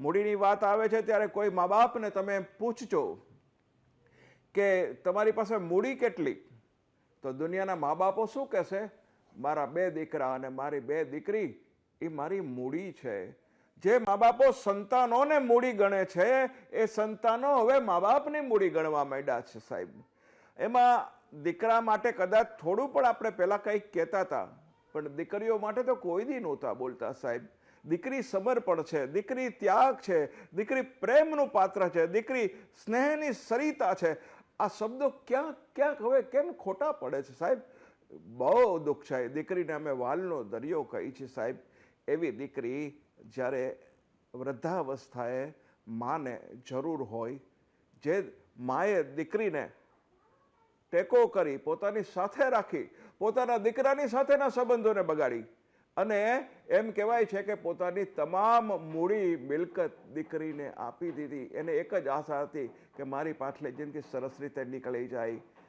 મૂડીની વાત આવે છે ત્યારે કોઈ મા બાપને તમે પૂછજો કે તમારી પાસે મૂડી કેટલી? તો દુનિયાના મા બાપો શું કહેશે? મારા બે દીકરા અને મારી બે દીકરી, એ મારી મૂડી છે. જે મા બાપો સંતાનોને મૂડી ગણે છે, એ સંતાનો હવે મા બાપની મૂડી ગણવા માંડ્યા છે સાહેબ. એમાં દીકરા માટે કદાચ થોડું પણ આપણે પહેલાં કંઈક કહેતા હતા, પણ દીકરીઓ માટે તો કોઈ દી નહોતા બોલતા સાહેબ. દીકરી સમર્પણ છે, દીકરી ત્યાગ છે, દીકરી પ્રેમનું પાત્ર છે, દીકરી સ્નેહની સરિતા છે. આ શબ્દો ક્યાંક ક્યાંક હવે કેમ ખોટા પડે છે સાહેબ? બહુ દુઃખ છે. દીકરીને અમે વાલનો દરિયો કહી છે સાહેબ. એવી દીકરી જ્યારે વૃદ્ધાવસ્થાએ માને જરૂર હોય, જે માએ દીકરીને ટેકો કરી, પોતાની સાથે રાખી, પોતાના દીકરાની સાથેના સંબંધોને બગાડી અને એમ કહેવાય છે કે પોતાની તમામ મૂડી મિલકત દીકરીને આપી દીધી. એને એક જ આશા હતી કે મારી પાછલી જિંદગી સરસ રીતે નીકળી જાય.